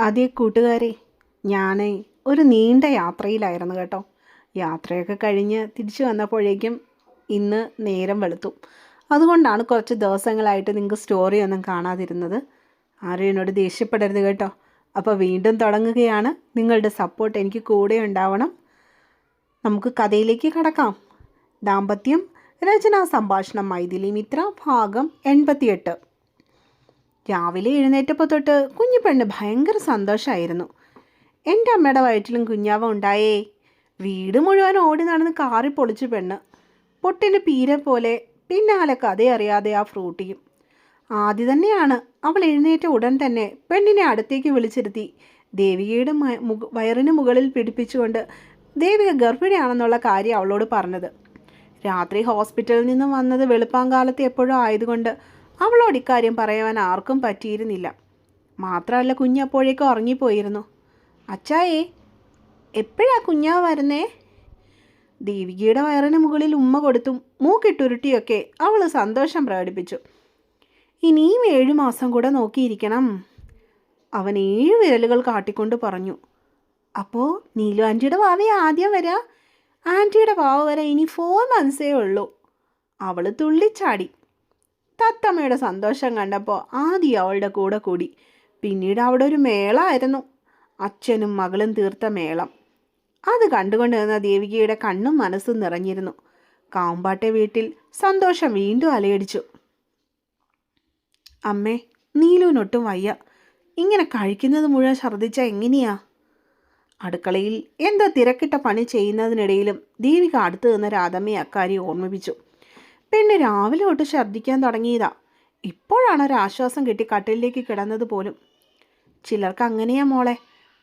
അതേ കൂട്ടുകാരെ ഞാൻ ഒരു നീണ്ട യാത്രയിലായിരുന്നു കേട്ടോ. യാത്രയൊക്കെ കഴിഞ്ഞ് തിരിച്ചു വന്നപ്പോഴേക്കും ഇന്ന് നേരം വെളുത്തു. അതുകൊണ്ടാണ് കുറച്ച് ദിവസങ്ങളായിട്ട് നിങ്ങൾക്ക് സ്റ്റോറി ഒന്നും കാണാതിരുന്നത്. ആരും എന്നോട് ദേഷ്യപ്പെടരുത് കേട്ടോ. അപ്പോൾ വീണ്ടും തുടങ്ങുകയാണ്. നിങ്ങളുടെ സപ്പോർട്ട് എനിക്ക് കൂടെ ഉണ്ടാവണം. നമുക്ക് കഥയിലേക്ക് കടക്കാം. ദാമ്പത്യം രചനാ സംഭാഷണം മൈഥിലി മിത്ര ഭാഗം എൺപത്തിയെട്ട്. രാവിലെ എഴുന്നേറ്റപ്പോൾ തൊട്ട് കുഞ്ഞു പെണ്ണ് ഭയങ്കര സന്തോഷമായിരുന്നു എന്റെ അമ്മയുടെ വയറ്റിലും കുഞ്ഞാവ ഉണ്ടായേ വീട് മുഴുവൻ ഓടി നടന്ന് കാറി പൊളിച്ചു പെണ്ണ്. പൊട്ടിന് പീര പോലെ പിന്നാലെ കഥയറിയാതെ ആ ഫ്രൂട്ടിയും. ആദ്യ തന്നെയാണ് അവൾ എഴുന്നേറ്റ ഉടൻ തന്നെ പെണ്ണിനെ അടുത്തേക്ക് വിളിച്ചിരുത്തി. ദേവികയുടെ വയറിന് മുകളിൽ പിടിപ്പിച്ചുകൊണ്ട് ദേവിക ഗർഭിണിയാണെന്നുള്ള കാര്യം അവളോട് പറഞ്ഞത്. രാത്രി ഹോസ്പിറ്റലിൽ നിന്ന് വന്നത് വെളുപ്പാങ്കാലത്ത് എപ്പോഴും ആയതുകൊണ്ട് അവളോട് ഇക്കാര്യം പറയുവാൻ ആർക്കും പറ്റിയിരുന്നില്ല. മാത്രമല്ല കുഞ്ഞപ്പോഴേക്കും ഉറങ്ങിപ്പോയിരുന്നു. അച്ചായേ എപ്പോഴാ കുഞ്ഞാ വരുന്നേ? ദേവികയുടെ വയറിന് മുകളിൽ ഉമ്മ കൊടുത്തും മൂക്കിട്ടുരുട്ടിയൊക്കെ അവൾ സന്തോഷം പ്രകടിപ്പിച്ചു. ഇനിയും ഏഴു മാസം കൂടെ നോക്കിയിരിക്കണം അവൻ ഏഴു വിരലുകൾ കാട്ടിക്കൊണ്ട് പറഞ്ഞു. അപ്പോൾ നീലു ആന്റിയുടെ വാവേ ആദ്യം വരാ. ആന്റിയുടെ വാവ് വരെ ഇനി ഫോർ മന്ത്സേ ഉള്ളൂ അവൾ തുള്ളിച്ചാടി. തത്തമ്മയുടെ സന്തോഷം കണ്ടപ്പോൾ ആദ്യം അവളുടെ കൂടെ കൂടി. പിന്നീട് അവിടെ ഒരു മേളായിരുന്നു. അച്ഛനും മകളും തീർത്ത മേളം. അത് കണ്ടുകൊണ്ട് നിന്ന ദേവികയുടെ കണ്ണും മനസ്സും നിറഞ്ഞിരുന്നു. കാമ്പാട്ടെ വീട്ടിൽ സന്തോഷം വീണ്ടും അലയടിച്ചു. അമ്മേ നീലുവിനൊട്ടും വയ്യ. ഇങ്ങനെ കഴിക്കുന്നത് മുഴുവൻ ഛർദ്ദിച്ച എങ്ങനെയാ? അടുക്കളയിൽ എന്തോ തിരക്കിട്ട പണി ചെയ്യുന്നതിനിടയിലും ദേവിക അടുത്തു നിന്ന് രാധമ്മയെ അക്കാര്യം ഓർമ്മിപ്പിച്ചു. പെണ്ണ് രാവിലെ തൊട്ട് ഛർദ്ദിക്കാൻ തുടങ്ങിയതാ. ഇപ്പോഴാണ് ഒരു ആശ്വാസം കിട്ടി കട്ടിലേക്ക് കിടന്നത് പോലും. ചിലർക്ക് അങ്ങനെയാ മോളെ.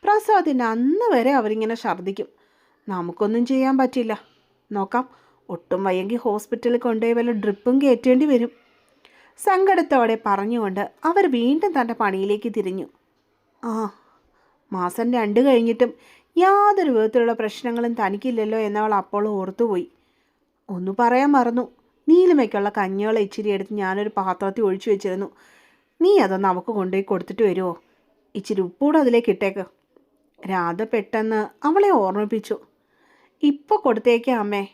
പ്രസവത്തിന്റെ അന്ന് വരെ അവരിങ്ങനെ ഛർദ്ദിക്കും. നമുക്കൊന്നും ചെയ്യാൻ പറ്റില്ല. നോക്കാം. ഒട്ടും വയ്യെങ്കിൽ ഹോസ്പിറ്റലിൽ കൊണ്ടുപോയി വല്ല ഡ്രിപ്പും കയറ്റേണ്ടി വരും. സങ്കടത്തോടെ പറഞ്ഞുകൊണ്ട് അവർ വീണ്ടും തന്റെ പണിയിലേക്ക് തിരിഞ്ഞു. ആ മാസം രണ്ട് കഴിഞ്ഞിട്ടും യാതൊരു വിധത്തിലുള്ള പ്രശ്നങ്ങളും തനിക്കില്ലല്ലോ എന്നവൾ അപ്പോൾ ഓർത്തുപോയി. ഒന്നു പറയാൻ മറന്നു. നീലിമയ്ക്കുള്ള കഞ്ഞിവെള്ളം ഇച്ചിരി എടുത്ത് ഞാനൊരു പാത്രത്തിൽ ഒഴിച്ചു വെച്ചിരുന്നു. നീ അതൊന്ന് അവൾക്ക് കൊണ്ടുപോയി കൊടുത്തിട്ട് വരുമോ ഇച്ചിരി ഉപ്പൂടെ അതിലേക്ക് ഇട്ടേക്ക്. രാധ പെട്ടെന്ന് അവളെ ഓർമ്മിപ്പിച്ചു. ഇപ്പോൾ കൊടുത്തേക്കാം അമ്മേ.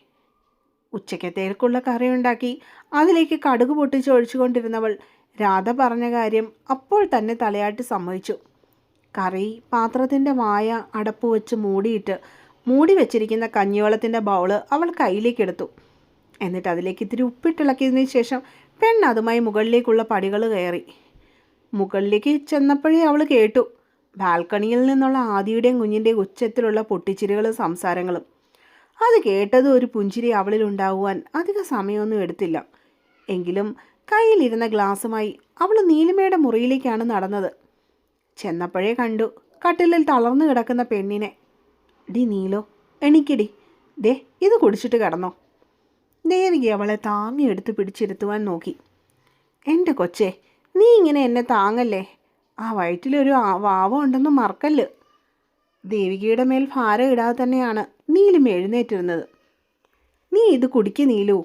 ഉച്ചക്കത്തേക്കുള്ള കറി ഉണ്ടാക്കി. അതിലേക്ക് കടുക് പൊട്ടിച്ച് ഒഴിച്ചുകൊണ്ടിരുന്നവൾ രാധ പറഞ്ഞ കാര്യം അപ്പോൾ തന്നെ തലയാട്ടി സമ്മതിച്ചു. കറി പാത്രത്തിന്റെ വായ അടപ്പ് വെച്ച് മൂടിയിട്ട് മൂടി വെച്ചിരിക്കുന്ന കഞ്ഞിവെള്ളത്തിന്റെ ബൗൾ അവൾ കയ്യിലേക്കെടുത്തു എന്നിട്ട് അതിലേക്ക് ഇത്തിരി ഉപ്പിട്ടിളക്കിയതിന് ശേഷം പെണ്ണ് അതുമായി മുകളിലേക്കുള്ള പടികൾ കയറി. മുകളിലേക്ക് ചെന്നപ്പോഴേ അവൾ കേട്ടു. ബാൽക്കണിയിൽ നിന്നുള്ള ആദിയുടെയും കുഞ്ഞിന്റെയും ഉച്ചത്തിലുള്ള പൊട്ടിച്ചിരികളും സംസാരങ്ങളും. അത് കേട്ടത് ഒരു പുഞ്ചിരി അവളിൽ ഉണ്ടാകുവാൻ അധിക സമയമൊന്നും എടുത്തില്ല. എങ്കിലും കയ്യിലിരുന്ന ഗ്ലാസുമായി അവൾ നീലിമയുടെ മുറിയിലേക്കാണ് നടന്നത്. ചെന്നപ്പോഴേ കണ്ടു കട്ടിലിൽ തളർന്നു കിടക്കുന്ന പെണ്ണിനെ. ഡി നീലോ എണിക്കടി ദേ ഇത് കുടിച്ചിട്ട് കിടന്നോ. ദേവിക അവളെ താങ്ങിയെടുത്ത് പിടിച്ചിരുത്തുവാൻ നോക്കി. എന്റെ കൊച്ചേ നീ ഇങ്ങനെ എന്നെ താങ്ങല്ലേ? ആ വയറ്റിലൊരു വാവ ഉണ്ടെന്ന് മറക്കല്ല്. ദേവികയുടെ മേൽ ഭാരം ഇടാതെ തന്നെയാണ് നീലും എഴുന്നേറ്റിരുന്നത്. നീ ഇത് കുടിക്ക് നീലു.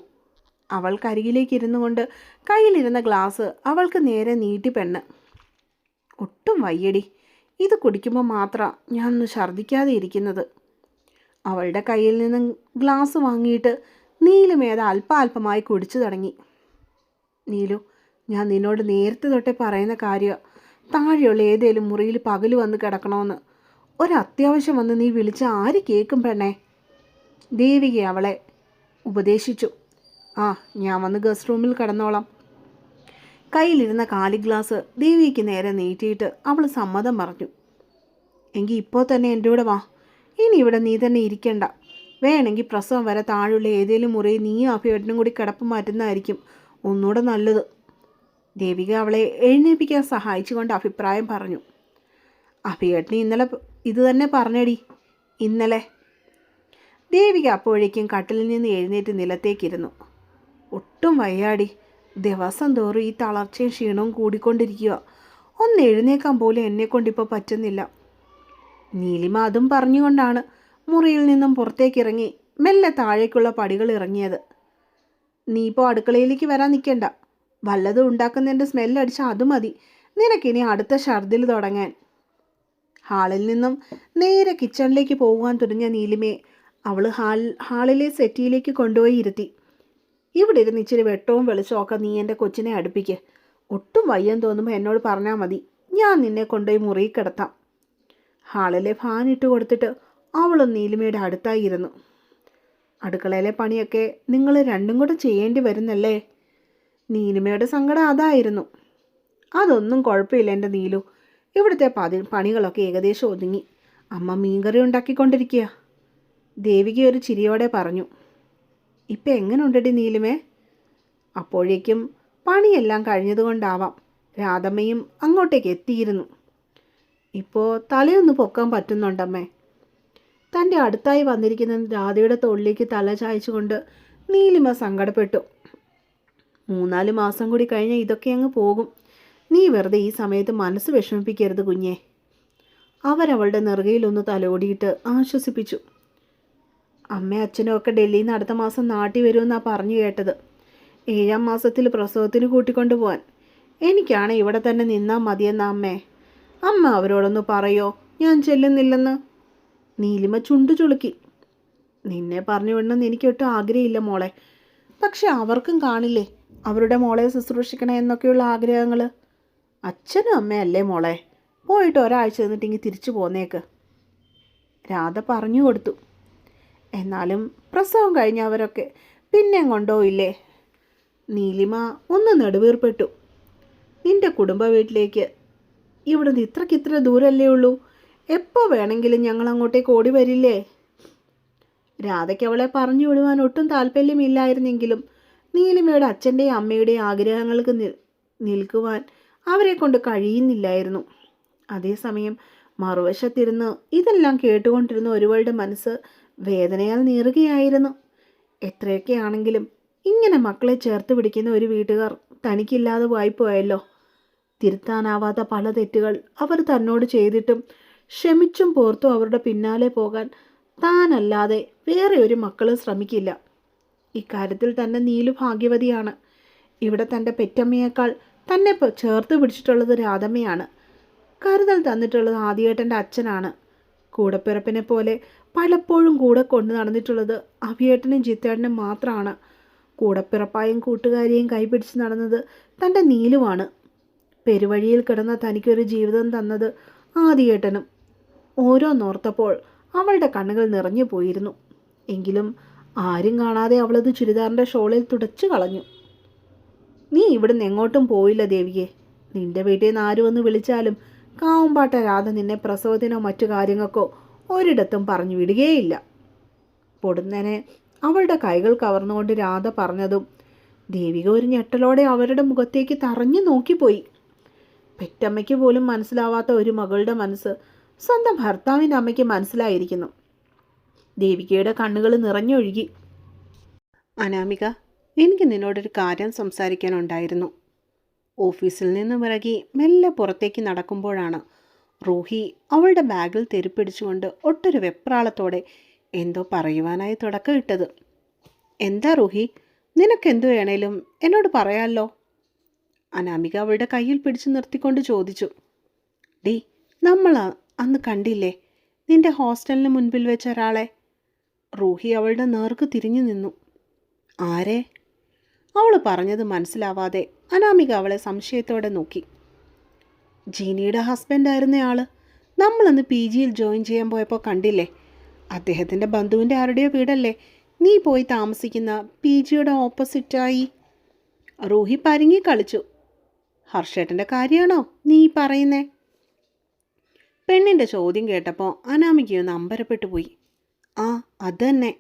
അവൾ കരികിലേക്ക് ഇരുന്നു കൊണ്ട് കയ്യിലിരുന്ന ഗ്ലാസ് അവൾക്ക് നേരെ നീട്ടി പെണ്ണ്. ഒട്ടും വയ്യടി. ഇത് കുടിക്കുമ്പോൾ മാത്രം ഞാനൊന്ന് ഛർദ്ദിക്കാതെ ഇരിക്കുന്നത്. അവളുടെ കയ്യിൽ നിന്നും ഗ്ലാസ് വാങ്ങിയിട്ട് നീലുമേത അല്പാൽപമായി കുടിച്ചു തുടങ്ങി. നീലു ഞാൻ നിന്നോട് നേരത്തെ തൊട്ടേ പറയുന്ന കാര്യം. താഴെയുള്ള ഏതേലും മുറിയിൽ പകൽ വന്ന് കിടക്കണമെന്ന് ഒരത്യാവശ്യം വന്ന് നീ വിളിച്ച ആര് കേൾക്കും പെണ്ണേ? ദേവിക അവളെ ഉപദേശിച്ചു. ആ ഞാൻ വന്ന് ഗസ്റ്റ് റൂമിൽ കിടന്നോളാം. കയ്യിലിരുന്ന കാലി ഗ്ലാസ് ദേവിക്ക് നേരെ നീട്ടിയിട്ട് അവൾ സമ്മതം പറഞ്ഞു. എങ്കിൽ ഇപ്പോൾ തന്നെ എന്റെ കൂടെ വാ. ഇനി ഇവിടെ നീ തന്നെ ഇരിക്കണ്ട. വേണമെങ്കിൽ പ്രസവം വരെ താഴെയുള്ള ഏതെങ്കിലും മുറിയിൽ നീയും അഭിയേട്ടനും കൂടി കിടപ്പ് മാറ്റുന്നതായിരിക്കും. ഒന്നുകൂടെ നല്ലത്. ദേവിക അവളെ എഴുന്നേൽപ്പിക്കാൻ സഹായിച്ചുകൊണ്ട് അഭിപ്രായം പറഞ്ഞു. അഭിയേട്ടന് ഇന്നലെ ഇത് തന്നെ പറഞ്ഞടി. ഇന്നലെ. ദേവിക അപ്പോഴേക്കും കട്ടിലിൽ നിന്ന് എഴുന്നേറ്റ് നിലത്തേക്കിരുന്നു. ഒട്ടും വയ്യാടി. ദിവസം തോറും ഈ തളർച്ചയും ക്ഷീണവും കൂടിക്കൊണ്ടിരിക്കുക. ഒന്ന് എഴുന്നേക്കാൻ പോലും എന്നെക്കൊണ്ടിപ്പോൾ പറ്റുന്നില്ല. നീലിമ അതും പറഞ്ഞുകൊണ്ടാണ് മുറിയിൽ നിന്നും പുറത്തേക്കിറങ്ങി മെല്ലെ താഴേക്കുള്ള പടികൾ ഇറങ്ങിയത്. നീ ഇപ്പോൾ അടുക്കളയിലേക്ക് വരാൻ നിൽക്കണ്ട വല്ലതും ഉണ്ടാക്കുന്നതിന്റെ സ്മെല്ലടിച്ചാൽ അത് മതി. നിനക്കിനി അടുത്ത ഷർദിൽ തുടങ്ങാൻ. ഹാളിൽ നിന്നും നേരെ കിച്ചണിലേക്ക് പോകുവാൻ തുനിഞ്ഞ നീലിമയെ അവൾ ഹാൾ ഹാളിലെ സെറ്റിയിലേക്ക് കൊണ്ടുപോയി ഇരുത്തി. ഇവിടെ ഇരുന്ന് ഇച്ചിരി വെട്ടവും വെളിച്ചമൊക്കെ നീ എന്റെ കൊച്ചിനെ അടുപ്പിക്ക്. ഒട്ടും വയ്യം തോന്നുമ്പോൾ എന്നോട് പറഞ്ഞാൽ മതി. ഞാൻ നിന്നെ കൊണ്ടുപോയി മുറിയിൽ കിടത്താം. ഹാളിലെ ഫാൻ ഇട്ട് കൊടുത്തിട്ട് അവളും നീലിമയുടെ അടുത്തായിരുന്നു. അടുക്കളയിലെ പണിയൊക്കെ നിങ്ങൾ രണ്ടും കൂടെ ചെയ്യേണ്ടി വരുന്നല്ലേ? നീലിമയുടെ സങ്കടം അതായിരുന്നു. അതൊന്നും കുഴപ്പമില്ല എന്റെ നീലു. ഇവിടുത്തെ പതി പണികളൊക്കെ ഏകദേശം ഒതുങ്ങി. അമ്മ മീൻകറി ഉണ്ടാക്കിക്കൊണ്ടിരിക്കുക. ദേവിക ഒരു ചിരിയോടെ പറഞ്ഞു ഇപ്പം എങ്ങനെയുണ്ടടി നീലിമേ? അപ്പോഴേക്കും പണിയെല്ലാം കഴിഞ്ഞതുകൊണ്ടാവാം രാധമ്മയും അങ്ങോട്ടേക്ക് എത്തിയിരുന്നു. ഇപ്പോൾ തലയൊന്ന് പൊക്കാൻ പറ്റുന്നുണ്ടമ്മേ. തന്റെ അടുത്തായി വന്നിരിക്കുന്ന രാധയുടെ തൊള്ളിലേക്ക് തല ചായച്ചുകൊണ്ട് നീലിമ സങ്കടപ്പെട്ടു. മൂന്നാൽ മാസം കൂടി കഴിഞ്ഞാൽ ഇതൊക്കെ അങ്ങ് പോകും. നീ വെറുതെ ഈ സമയത്ത് മനസ്സ് വിഷമിപ്പിക്കരുത് കുഞ്ഞെ. അവരവളുടെ നെറുകയിലൊന്ന് തലോടിയിട്ട് ആശ്വസിപ്പിച്ചു. അമ്മയും അച്ഛനും ഒക്കെ ഡൽഹിയിൽ നിന്ന് അടുത്ത മാസം നാട്ടിൽ വരുമെന്നാണ് പറഞ്ഞു കേട്ടത്. ഏഴാം മാസത്തിൽ പ്രസവത്തിന് കൂട്ടിക്കൊണ്ടു പോവാൻ. എനിക്കാണ് ഇവിടെ തന്നെ നിന്നാൽ മതിയെന്ന അമ്മേ. അമ്മ അവരോടൊന്ന് പറയോ? ഞാൻ ചെല്ലുന്നില്ലെന്ന്. നീലിമ ചുണ്ടു ചുളുക്കി. നിന്നെ പറഞ്ഞു വിടണമെന്ന് എനിക്കൊട്ടും ആഗ്രഹമില്ല മോളെ. പക്ഷെ അവർക്കും കാണില്ലേ അവരുടെ മോളെ ശുശ്രൂഷിക്കണേ എന്നൊക്കെയുള്ള ആഗ്രഹങ്ങൾ അച്ഛനും അമ്മയല്ലേ മോളെ? പോയിട്ട് ഒരാഴ്ച നിന്നിട്ടെങ്കിൽ തിരിച്ചു പോന്നേക്ക്. രാധ പറഞ്ഞു കൊടുത്തു. എന്നാലും പ്രസവം കഴിഞ്ഞ അവരൊക്കെ പിന്നെ കൊണ്ടുപോയില്ലേ നീലിമ ഒന്ന് നെടുവീർപ്പെട്ടു. നിന്റെ കുടുംബ വീട്ടിലേക്ക് ഇവിടുന്ന് ഇത്രക്കിത്ര ദൂരമല്ലേ ഉള്ളൂ? എപ്പോൾ വേണമെങ്കിലും ഞങ്ങൾ അങ്ങോട്ടേക്ക് ഓടി വരില്ലേ? രാധയ്ക്ക് അവളെ പറഞ്ഞു വിടുവാൻ ഒട്ടും താല്പര്യമില്ലായിരുന്നെങ്കിലും നീലിമയുടെ അച്ഛന്റെയും അമ്മയുടെയും ആഗ്രഹങ്ങൾക്ക് നിൽ നിൽക്കുവാൻ അവരെ കൊണ്ട് കഴിയുന്നില്ലായിരുന്നു. അതേസമയം മറുവശത്തിരുന്ന് ഇതെല്ലാം കേട്ടുകൊണ്ടിരുന്ന ഒരുവളുടെ മനസ്സ് വേദനയാൽ നീറുകയായിരുന്നു. എത്രയൊക്കെ ആണെങ്കിലും ഇങ്ങനെ മക്കളെ ചേർത്ത് പിടിക്കുന്ന ഒരു വീട്ടുകാർ തനിക്കില്ലാതെ വായിപ്പോയല്ലോ. തിരുത്താനാവാത്ത പല തെറ്റുകൾ അവർ തന്നോട് ചെയ്തിട്ടും ക്ഷമിച്ചും പോർത്തും അവരുടെ പിന്നാലെ പോകാൻ താനല്ലാതെ വേറെ ഒരു മക്കളും ശ്രമിക്കില്ല. ഇക്കാര്യത്തിൽ തന്നെ നീലു ഭാഗ്യവതിയാണ്. ഇവിടെ തന്റെ പെറ്റമ്മയേക്കാൾ തന്നെ ചേർത്ത് പിടിച്ചിട്ടുള്ളത് രാധമ്മയാണ്. കരുതൽ തന്നിട്ടുള്ളത് ആദിയേട്ടന്റെ അച്ഛനാണ്. കൂടപ്പിറപ്പിനെ പോലെ പലപ്പോഴും കൂടെ കൊണ്ടു നടന്നിട്ടുള്ളത് അഭിയേട്ടനും ജിത്തേട്ടനും മാത്രമാണ് കൂടപ്പിറപ്പായും കൂട്ടുകാരിയും കൈപിടിച്ച് നടന്നത് തന്റെ നീലുവാണ്. പെരുവഴിയിൽ കിടന്ന തനിക്കൊരു ജീവിതം തന്നത് ആദിയേട്ടനും. ഓരോന്നോർത്തപ്പോൾ അവളുടെ കണ്ണുകൾ നിറഞ്ഞു പോയിരുന്നു. എങ്കിലും ആരും കാണാതെ അവളത് ചുരിദാറിന്റെ ഷോളിൽ തുടച്ചു കളഞ്ഞു. നീ ഇവിടുന്ന് എങ്ങോട്ടും പോയില്ല ദേവിയെ. നിന്റെ വീട്ടിൽ നിന്ന് ആരും ഒന്ന് വിളിച്ചാലും കാവുമ്പാട്ട രാധ നിന്നെ പ്രസവത്തിനോ മറ്റു കാര്യങ്ങൾക്കോ ഒരിടത്തും പറഞ്ഞു വിടുകയില്ല. പൊടുന്നനെ അവളുടെ കൈകൾ കവർന്നുകൊണ്ട് രാധ പറഞ്ഞതും ദേവിക ഒരു ഞെട്ടലോടെ അവരുടെ മുഖത്തേക്ക് തറഞ്ഞു നോക്കിപ്പോയി. പെറ്റമ്മയ്ക്ക് പോലും മനസ്സിലാവാത്ത ഒരു മകളുടെ മനസ്സ് സ്വന്തം ഭർത്താവിന്റെ അമ്മയ്ക്ക് മനസ്സിലായിരിക്കുന്നു. ദേവികയുടെ കണ്ണുകൾ നിറഞ്ഞൊഴുകി. അനാമിക എനിക്ക് നിന്നോടൊരു കാര്യം സംസാരിക്കാനുണ്ടായിരുന്നു. ഓഫീസിൽ നിന്ന് ഇറങ്ങി മെല്ലെ പുറത്തേക്ക് നടക്കുമ്പോഴാണ് റൂഹി അവളുടെ ബാഗിൽ തെരുപ്പിടിച്ചുകൊണ്ട് ഒട്ടൊരു വെപ്രാളത്തോടെ എന്തോ പറയുവാനായി തുടക്കമിട്ടത് എന്താ റൂഹി? നിനക്കെന്തു വേണേലും എന്നോട് പറയാമല്ലോ അനാമിക അവളുടെ കയ്യിൽ പിടിച്ചു നിർത്തിക്കൊണ്ട് ചോദിച്ചു. ഡി നമ്മൾ അന്ന് കണ്ടില്ലേ? നിന്റെ ഹോസ്റ്റലിന് മുൻപിൽ വെച്ച ഒരാളെ. റൂഹി അവളുടെ നേർക്ക് തിരിഞ്ഞു നിന്നു. ആരെ? അവൾ പറഞ്ഞത് മനസ്സിലാവാതെ അനാമിക അവളെ സംശയത്തോടെ നോക്കി. ജീനിയുടെ ഹസ്ബൻഡായിരുന്നയാൾ നമ്മളന്ന് പി ജിയിൽ ജോയിൻ ചെയ്യാൻ പോയപ്പോൾ കണ്ടില്ലേ? അദ്ദേഹത്തിന്റെ ബന്ധുവിന്റെ ആരുടെയോ വീടല്ലേ? നീ പോയി താമസിക്കുന്ന പി ജിയുടെ ഓപ്പോസിറ്റായി റൂഹി പരുങ്ങി കളിച്ചു. ഹർഷേട്ടന്റെ കാര്യമാണോ നീ പറയുന്നേ? പെണ്ണിന്റെ ചോദ്യം കേട്ടപ്പോൾ അനാമികയൊന്ന് അമ്പരപ്പെട്ടു പോയി. ആ അതന്നെ.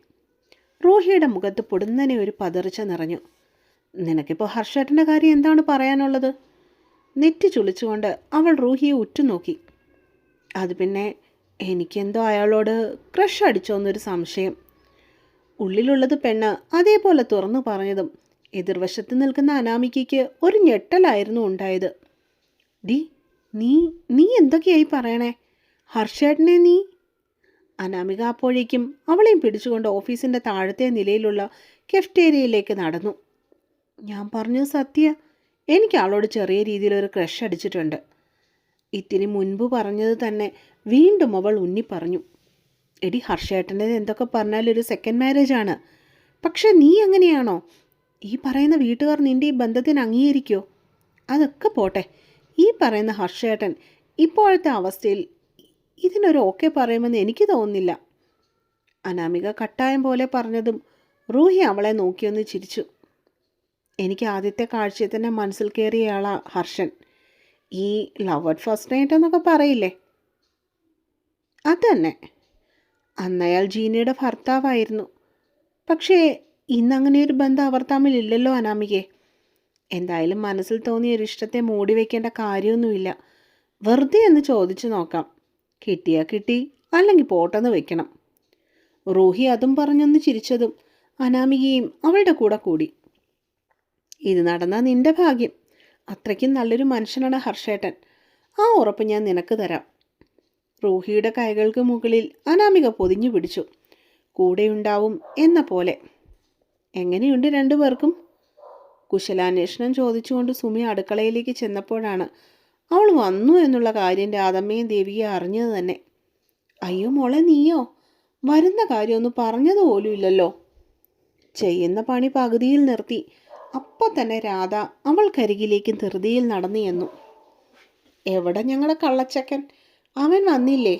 റൂഹിയുടെ മുഖത്ത് പൊടുന്നനെ ഒരു പതറിച്ച നിറഞ്ഞു. നിനക്കിപ്പോൾ ഹർഷേട്ടന്റെ കാര്യം എന്താണ് പറയാനുള്ളത്? നെറ്റി ചുളിച്ചുകൊണ്ട് അവൾ റൂഹിയെ ഉറ്റുനോക്കി. അത് പിന്നെ എനിക്കെന്തോ അയാളോട് ക്രഷ് അടിച്ചോന്നൊരു സംശയം. ഉള്ളിലുള്ളത് പെണ്ണ് അതേപോലെ തുറന്നു പറഞ്ഞതും എതിർവശത്ത് നിൽക്കുന്ന അനാമികയ്ക്ക് ഒരു ഞെട്ടലായിരുന്നു ഉണ്ടായത്. ഡി നീ നീ എന്തൊക്കെയായി പറയണേ? ഹർഷേട്ടനെ നീ? അനാമിക അപ്പോഴേക്കും അവളെയും പിടിച്ചുകൊണ്ട് ഓഫീസിന്റെ താഴത്തെ നിലയിലുള്ള കെഫ്റ്റേരിയയിലേക്ക് നടന്നു. ഞാൻ പറഞ്ഞു സത്യ എനിക്ക് അവളോട് ചെറിയ രീതിയിലൊരു ക്രഷ് അടിച്ചിട്ടുണ്ട്. ഇത്തിരി മുൻപ് പറഞ്ഞത് തന്നെ വീണ്ടും അവൾ ഉന്നി പറഞ്ഞു. എടി ഹർഷേട്ടന്റെ എന്തൊക്കെ പറഞ്ഞാലും ഒരു സെക്കൻഡ് മാരേജ് ആണ്. പക്ഷെ നീ എങ്ങനെയാണോ ഈ പറയുന്ന വീട്ടുകാർ നിന്റെ ഈ ബന്ധത്തിന് അംഗീകരിക്കോ? അതൊക്കെ പോട്ടെ. ഈ പറയുന്ന ഹർഷേട്ടൻ ഇപ്പോഴത്തെ അവസ്ഥയിൽ ഇതിനൊരു ഓക്കെ പറയുമെന്ന് എനിക്ക് തോന്നുന്നില്ല. അനാമിക കട്ടായം പോലെ പറഞ്ഞതും റൂഹി അവളെ നോക്കിയൊന്ന് ചിരിച്ചു. എനിക്ക് ആദ്യത്തെ കാഴ്ചയിൽ തന്നെ മനസ്സിൽ കയറിയയാളാ ഹർഷൻ. ഈ ലവ് അറ്റ് ഫസ്റ്റ് നൈറ്റ് എന്നൊക്കെ പറയില്ലേ? അതന്നെ. അന്നയാൾ ജീനയുടെ ഭർത്താവായിരുന്നു. പക്ഷേ ഇന്നങ്ങനെ ഒരു ബന്ധം അവർ തമ്മിലില്ലല്ലോ അനാമികെ എന്തായാലും മനസ്സിൽ തോന്നിയ ഒരു ഇഷ്ടത്തെ മൂടി വയ്ക്കേണ്ട കാര്യമൊന്നുമില്ല. വെറുതെ എന്ന് ചോദിച്ചു നോക്കാം. കിട്ടിയാ കിട്ടി അല്ലെങ്കിൽ പോട്ടെന്ന് വെക്കണം. റൂഹി അതും പറഞ്ഞൊന്ന് ചിരിച്ചതും അനാമികയും അവളുടെ കൂടെ കൂടി. ഇത് നടന്ന നിന്റെ ഭാഗ്യം. അത്രയ്ക്കും നല്ലൊരു മനുഷ്യനാണ് ഹർഷേട്ടൻ. ആ ഉറപ്പ് ഞാൻ നിനക്ക് തരാം. റൂഹിയുടെ കൈകൾക്ക് മുകളിൽ അനാമിക പൊതിഞ്ഞു പിടിച്ചു. കൂടെയുണ്ടാവും എന്ന പോലെ. എങ്ങനെയുണ്ട് രണ്ടുപേർക്കും? കുശലാന്വേഷണം ചോദിച്ചുകൊണ്ട് സുമി അടുക്കളയിലേക്ക് ചെന്നപ്പോഴാണ് അവൾ വന്നു എന്നുള്ള കാര്യം രാധമ്മയും ദേവിയെ അറിഞ്ഞത് തന്നെ. അയ്യോ മോളെ നീയോ? വരുന്ന കാര്യമൊന്നും പറഞ്ഞത് പോലും ഇല്ലല്ലോ. ചെയ്യുന്ന പണി പകുതിയിൽ നിർത്തി. അപ്പോൾ തന്നെ രാധ അവൾക്കരികിലേക്ക് ധൃതിയിൽ നടന്നു എന്നു എവിടെ ഞങ്ങളെ കള്ളച്ചക്കൻ? അവൻ വന്നില്ലേ?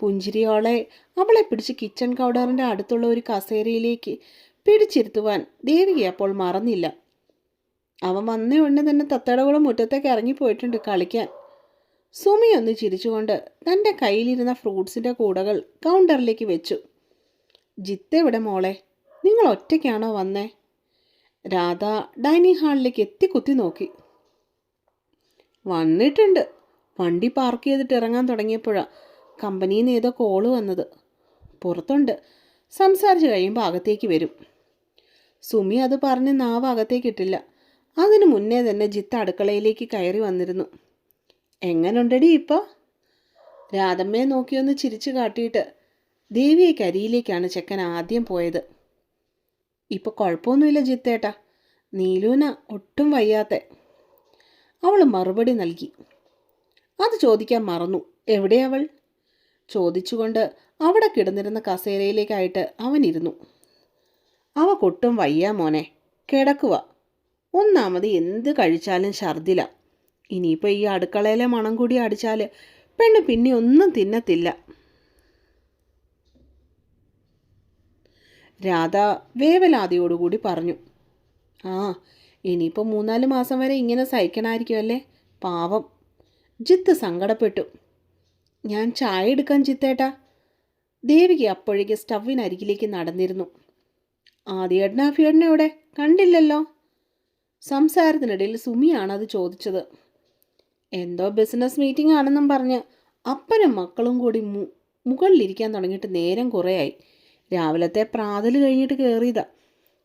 പുഞ്ചിരിയോളെ അവളെ പിടിച്ച് കിച്ചൺ കൗഡറിന്റെ അടുത്തുള്ള ഒരു കസേരയിലേക്ക് പിടിച്ചിരുത്തുവാൻ ദേവിക അപ്പോൾ മറന്നില്ല. അവൻ വന്നേ ഉടനെ തന്നെ തത്തടകുളം മുറ്റത്തേക്ക് ഇറങ്ങിപ്പോയിട്ടുണ്ട് കളിക്കാൻ. സുമി ഒന്ന് ചിരിച്ചുകൊണ്ട് തന്റെ കയ്യിലിരുന്ന ഫ്രൂട്ട്സിന്റെ കൂടകൾ കൗണ്ടറിലേക്ക് വെച്ചു. ജിത്തെവിടെ മോളെ? നിങ്ങൾ ഒറ്റയ്ക്കാണോ വന്നേ? രാധ ഡൈനിങ് ഹാളിലേക്ക് എത്തി കുത്തി നോക്കി. വന്നിട്ടുണ്ട്. വണ്ടി പാർക്ക് ചെയ്തിട്ട് ഇറങ്ങാൻ തുടങ്ങിയപ്പോഴാണ് കമ്പനിയിൽ നിന്ന് ഏതോ കോൾ വന്നത്. പുറത്തുണ്ട്. സംസാരിച്ച് കഴിയുമ്പോൾ അകത്തേക്ക് വരും. സുമി അത് പറഞ്ഞ് നാവ് അകത്തേക്ക് ഇട്ടില്ല അതിനു മുന്നേ തന്നെ ജിത്ത് അടുക്കളയിലേക്ക് കയറി വന്നിരുന്നു. എങ്ങനുണ്ടടി ഇപ്പോൾ രാധമ്മയെ നോക്കിയൊന്ന് ചിരിച്ചു കാട്ടിയിട്ട് ദേവിയെ കരിയിലേക്കാണ് ചെക്കൻ ആദ്യം പോയത്. ഇപ്പോൾ കുഴപ്പമൊന്നുമില്ല ജിത്തേട്ടാ. നീലൂന ഒട്ടും വയ്യാത്ത. അവൾ മറുപടി നൽകി. അത് ചോദിക്കാൻ മറന്നു. എവിടെയവൾ ചോദിച്ചുകൊണ്ട് അവിടെ കിടന്നിരുന്ന കസേരയിലേക്കായിട്ട് അവനിരുന്നു അവ കൊട്ടും വയ്യ മോനെ. കിടക്കുക ഒന്നാമത് എന്ത് കഴിച്ചാലും ഛർദില ഇനിയിപ്പോൾ ഈ അടുക്കളയിലെ മണം കൂടി അടിച്ചാൽ പെണ്ണ് പിന്നെ ഒന്നും തിന്നത്തില്ല. രാധ വേവലാതിയോടുകൂടി പറഞ്ഞു. ആ ഇനിയിപ്പോൾ മൂന്നാൽ മാസം വരെ ഇങ്ങനെ സഹിക്കണമായിരിക്കുമല്ലേ പാവം. ജിത്ത് സങ്കടപ്പെട്ടു. ഞാൻ ചായ എടുക്കാൻ ചിത്തേട്ടാ ദേവിക അപ്പോഴേക്ക് സ്റ്റവിനരികിലേക്ക് നടന്നിരുന്നു. ആദ്യേട്ടനാ ഫിയേട്ടനെ എവിടെ കണ്ടില്ലല്ലോ. സംസാരത്തിനിടയിൽ സുമിയാണ് അത് ചോദിച്ചത്. എന്തോ ബിസിനസ് മീറ്റിംഗ് ആണെന്നും പറഞ്ഞ് അപ്പനും മക്കളും കൂടി മു മുകളിലിരിക്കാൻ തുടങ്ങിയിട്ട് നേരം കുറേയായി. രാവിലത്തെ പ്രാതൽ കഴിഞ്ഞിട്ട് കയറിയതാ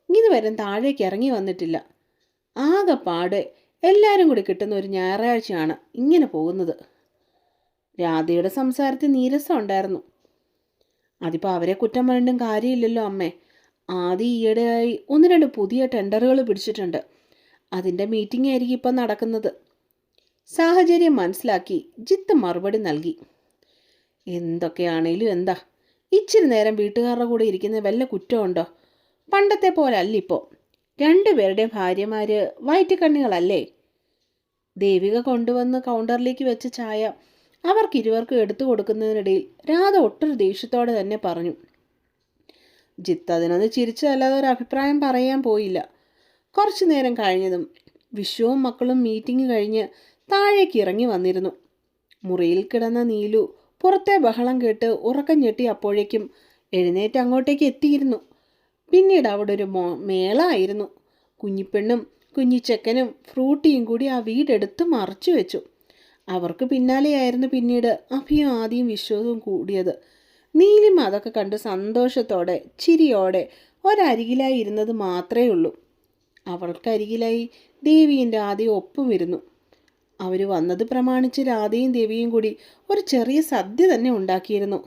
ഇതുവരെ താഴേക്ക് ഇറങ്ങി വന്നിട്ടില്ല. ആകെപ്പാട് എല്ലാവരും കൂടി കിട്ടുന്ന ഒരു ഞായറാഴ്ചയാണ് ഇങ്ങനെ പോകുന്നത്. രാധയുടെ സംസാരത്തിൽ നീരസം ഉണ്ടായിരുന്നു. അതിപ്പോൾ അവരെ കുറ്റം പറഞ്ഞിട്ടും കാര്യമില്ലല്ലോ അമ്മേ. ആദ്യം ഈയിടെയായി ഒന്ന് രണ്ട് പുതിയ ടെൻഡറുകൾ പിടിച്ചിട്ടുണ്ട്. അതിന്റെ മീറ്റിംഗ് ആയിരിക്കും ഇപ്പം നടക്കുന്നത്. സാഹചര്യം മനസ്സിലാക്കി ജിത്ത് മറുപടി നൽകി. എന്തൊക്കെയാണേലും എന്താ? ഇച്ചിരി നേരം വീട്ടുകാരുടെ കൂടെ ഇരിക്കുന്ന വല്ല കുറ്റമുണ്ടോ? പണ്ടത്തെ പോലെ അല്ലിപ്പോൾ രണ്ടുപേരുടെ ഭാര്യമാർ വയറ്റുകണ്ണികളല്ലേ ദേവിക കൊണ്ടുവന്ന് കൗണ്ടറിലേക്ക് വെച്ച ചായ അവർക്കിരുവർക്കും എടുത്തു കൊടുക്കുന്നതിനിടയിൽ രാധ ഒട്ടൊരു ദേഷ്യത്തോടെ തന്നെ പറഞ്ഞു. ജിത്ത് അതിനൊന്ന് ചിരിച്ചതല്ലാതെ ഒരു അഭിപ്രായം പറയാൻ പോയില്ല. കുറച്ചു നേരം കഴിഞ്ഞതും വിശ്വവും മക്കളും മീറ്റിംഗ് കഴിഞ്ഞ് താഴേക്ക് ഇറങ്ങി വന്നിരുന്നു. മുറിയിൽ കിടന്ന നീലു പുറത്തെ ബഹളം കേട്ട് ഉറക്കം ഞെട്ടി അപ്പോഴേക്കും എഴുന്നേറ്റ് അങ്ങോട്ടേക്ക് എത്തിയിരുന്നു. പിന്നീട് അവിടെ ഒരു മോ മേള ആയിരുന്നു. കുഞ്ഞിപ്പെണ്ണും കുഞ്ഞിച്ചക്കനും ഫ്രൂട്ടിയും കൂടി ആ വീടെടുത്ത് മറച്ചു വെച്ചു. അവർക്ക് പിന്നാലെയായിരുന്നു പിന്നീട് അഭിയും ആദ്യം വിശ്വവും കൂടിയത്. നീലിമ അതൊക്കെ കണ്ട് സന്തോഷത്തോടെ ചിരിയോടെ ഒരരികിലായി ഇരുന്നത് മാത്രമേ ഉള്ളൂ. അവൾക്കരികിലായി ദേവിയും രാധയും ഒപ്പം ഇരുന്നു. അവർ വന്നത് പ്രമാണിച്ച് രാധയും ദേവിയും കൂടി ഒരു ചെറിയ സദ്യ തന്നെ ഉണ്ടാക്കിയിരുന്നു.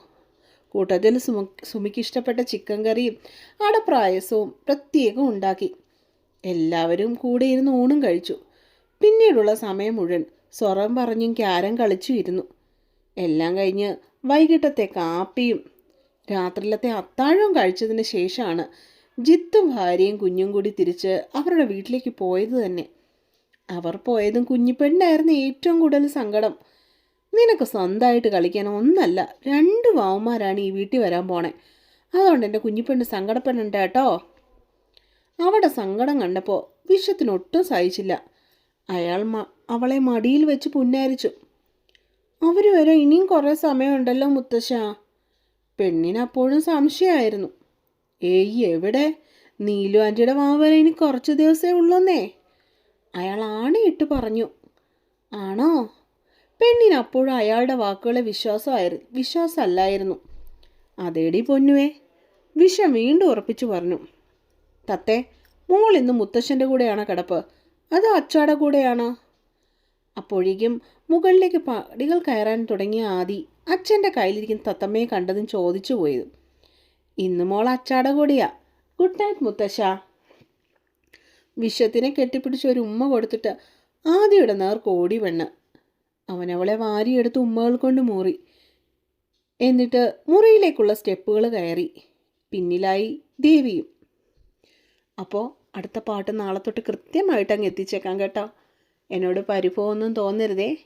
കൂട്ടത്തിൽ സുമ സുമിക്കിഷ്ടപ്പെട്ട ചിക്കൻ കറിയും അടപ്രായസവും പ്രത്യേകം ഉണ്ടാക്കി. എല്ലാവരും കൂടെ ഇരുന്ന് ഊണും കഴിച്ചു. പിന്നീടുള്ള സമയം മുഴുവൻ സ്വറം പറഞ്ഞും ക്യാരം കളിച്ചും ഇരുന്നു. എല്ലാം കഴിഞ്ഞ് വൈകിട്ടത്തെ കാപ്പിയും രാത്രിയിലത്തെ അത്താഴവും കഴിച്ചതിന് ശേഷമാണ് ജിത്തും ഭാര്യയും കുഞ്ഞും കൂടി തിരിച്ച് അവരുടെ വീട്ടിലേക്ക് പോയത് തന്നെ. അവർ പോയതും കുഞ്ഞിപ്പെണ്ണായിരുന്നു ഏറ്റവും കൂടുതൽ സങ്കടം. നിനക്ക് സ്വന്തമായിട്ട് കളിക്കാൻ ഒന്നല്ല രണ്ട് വാവുമാരാണ് ഈ വീട്ടിൽ വരാൻ പോണേ. അതുകൊണ്ട് എന്റെ കുഞ്ഞിപ്പെണ്ണ് സങ്കടപ്പെടണ്ട കേട്ടോ. അവിടെ സങ്കടം കണ്ടപ്പോൾ വിഷത്തിനൊട്ടും സഹിച്ചില്ല. അയാൾ അവളെ മടിയിൽ വെച്ച് പുന്നാരിച്ചു. അവർ വരെ ഇനിയും കുറേ സമയമുണ്ടല്ലോ മുത്തശ്ശ. പെണ്ണിനപ്പോഴും സംശയമായിരുന്നു. ഏയ് എവിടെ? നീലു ആന്റിയുടെ മാവരെ ഇനി കുറച്ച് ദിവസമേ ഉള്ളൂന്നേ. അയാൾ ആണിയിട്ട് പറഞ്ഞു. ആണോ? പെണ്ണിനപ്പോഴും അയാളുടെ വാക്കുകളെ വിശ്വാസമായിരുന്നു വിശ്വാസമല്ലായിരുന്നു. അതേടി പൊന്നുവേ. വിഷം വീണ്ടും ഉറപ്പിച്ചു പറഞ്ഞു. തത്തെ മോൾ ഇന്ന് മുത്തശ്ശന്റെ കൂടെയാണോ കിടപ്പ്. അതോ അച്ചാടെ കൂടെയാണോ? അപ്പോഴേക്കും മുകളിലേക്ക് പടികൾ കയറാൻ തുടങ്ങിയ ആദി അച്ഛന്റെ കയ്യിലിരിക്കുന്ന തത്തമ്മയെ കണ്ടതും ചോദിച്ചു പോയത്. ഇന്ന് മോൾ അച്ചാട കൂടിയാ ഗുഡ് നൈറ്റ് മുത്തശ്ശ. വിശ്വത്തിനെ കെട്ടിപ്പിടിച്ച് ഒരു ഉമ്മ കൊടുത്തിട്ട് ആദിയുടെ നേർക്ക് ഓടി വെണ്ണ് അവൻ അവളെ വാരിയെടുത്ത് ഉമ്മകൾ കൊണ്ട് മുറി. എന്നിട്ട് മുറിയിലേക്കുള്ള സ്റ്റെപ്പുകൾ കയറി. പിന്നിലായി ദേവിയും. അപ്പോൾ അടുത്ത പാട്ട് നാളെ തൊട്ട് കൃത്യമായിട്ട് അങ്ങ് എത്തിച്ചേക്കാം കേട്ടോ. എന്നോട് പരിഭവമൊന്നും തോന്നരുതേ.